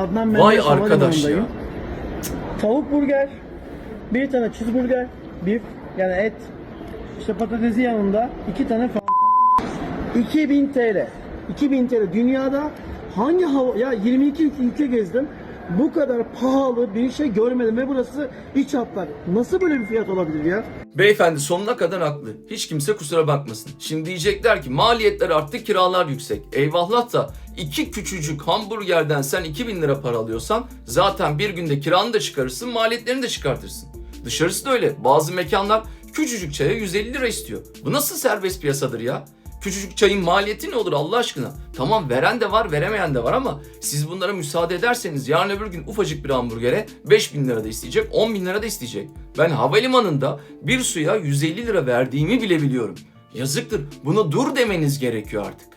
Adnan Vay Menderes arkadaş ya. Tavuk burger, bir tane cheeseburger, beef yani et, işte patatesi yanında iki tane fanta. 2000 TL. 2000 TL. Dünyada hangi hava ya 22 ülke- gezdim. Bu kadar pahalı bir şey görmedim ve burası iç hatlar. Nasıl böyle bir fiyat olabilir ya? Beyefendi sonuna kadar haklı. Hiç kimse kusura bakmasın. Şimdi diyecekler ki maliyetler arttı kiralar yüksek. Eyvallah da iki küçücük hamburgerden sen 2000 lira para alıyorsan zaten bir günde kiranı da çıkarırsın maliyetlerini de çıkartırsın. Dışarısı da öyle. Bazı mekanlar küçücük çaya 150 lira istiyor. Bu nasıl serbest piyasadır ya? Küçücük çayın maliyeti ne olur Allah aşkına? Tamam veren de var veremeyen de var ama siz bunlara müsaade ederseniz yarın öbür gün ufacık bir hamburgere 5000 lira da isteyecek 10 bin lira da isteyecek. Ben havalimanında bir suya 150 lira verdiğimi bile biliyorum. Yazıktır buna dur demeniz gerekiyor artık.